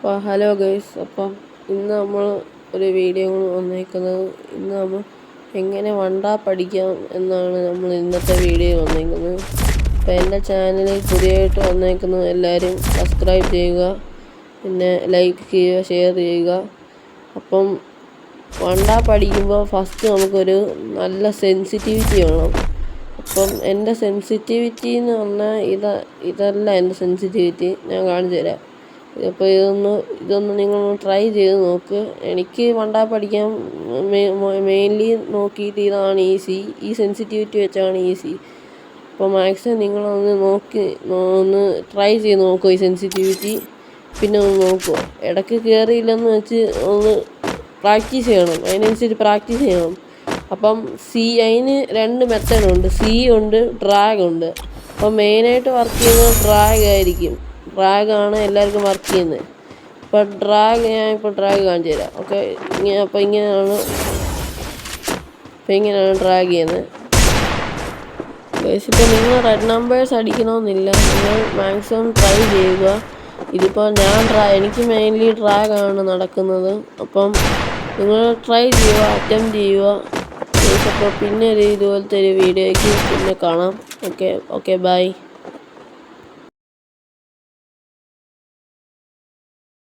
അപ്പോൾ hello guys അപ്പം ഇന്ന് നമ്മൾ ഒരു വീഡിയോ വന്നേക്കുന്നത് ഇന്ന് നമ്മൾ എങ്ങനെ വണ്ടാ പഠിക്കാം എന്നാണ് നമ്മൾ ഇന്നത്തെ വീഡിയോ വന്നേക്കുന്നത്. അപ്പോൾ എന്റെ ചാനലിൽ പുതിയതായിട്ട് വന്നേക്കുന്നത് എല്ലാവരും സബ്സ്ക്രൈബ് ചെയ്യുക പിന്നെ ലൈക്ക് ചെയ്യുക ഷെയർ ചെയ്യുക. അപ്പം വണ്ടാ പഠിക്കുമ്പോൾ ഫസ്റ്റ് നമുക്കൊരു നല്ല സെൻസിറ്റിവിറ്റി വേണം. അപ്പം എന്റെ സെൻസിറ്റിവിറ്റി എന്ന് പറഞ്ഞാൽ ഇത് ഇതല്ല എന്റെ സെൻസിറ്റിവിറ്റി ഞാൻ കാണിച്ചു തരാം അപ്പോൾ ഇതൊന്ന് ഇതൊന്ന് നിങ്ങൾ ട്രൈ ചെയ്ത് നോക്ക്. എനിക്ക് വണ്ടാ പഠിക്കാൻ മെയിൻലി നോക്കിയിട്ട് ഇതാണ് ഈസി ഈ സെൻസിറ്റിവിറ്റി വെച്ചാണ് ഈസി അപ്പോൾ മാക്സിമം നിങ്ങളൊന്ന് നോക്കി ഒന്ന് ട്രൈ ചെയ്ത് നോക്കുക ഈ സെൻസിറ്റിവിറ്റി പിന്നെ ഒന്ന് നോക്കുക ഇടയ്ക്ക് കയറിയില്ലെന്ന് വെച്ച് ഒന്ന് പ്രാക്ടീസ് ചെയ്യണം. അതിനനുസരിച്ച് പ്രാക്ടീസ് ചെയ്യണം. അപ്പം സി അതിന് രണ്ട് മെത്തേഡുണ്ട് സി ഉണ്ട് ഡ്രാഗ് ഉണ്ട്. അപ്പം മെയിനായിട്ട് വർക്ക് ചെയ്യുന്നത് ഡ്രാഗ് ആയിരിക്കും. ഡ്രാഗാണ് എല്ലാവർക്കും വർക്ക് ചെയ്യുന്നത്. ഇപ്പം ഡ്രാഗ് ഞാൻ ഇപ്പോൾ ഡ്രാഗ് കാണിച്ചു തരാം. ഓക്കെ ഇങ്ങനെ അപ്പോൾ ഇങ്ങനെയാണ് അപ്പോൾ ഇങ്ങനെയാണ് ഡ്രാഗ് ചെയ്യുന്നത്. ഇപ്പോൾ നിങ്ങൾ റെഡ് നമ്പേഴ്സ് അടിക്കണമെന്നില്ല. നിങ്ങൾ മാക്സിമം ട്രൈ ചെയ്യുക. ഇതിപ്പോൾ ഞാൻ ഡ്രാ എനിക്ക് മെയിൻലി ഡ്രാഗാണ് നടക്കുന്നത്. അപ്പം നിങ്ങൾ ട്രൈ ചെയ്യുക അറ്റംപ്റ്റ് ചെയ്യുക. അപ്പോൾ പിന്നെ ഒരു ഇതുപോലത്തെ ഒരു വീഡിയോയ്ക്ക് പിന്നെ കാണാം. Okay okay bye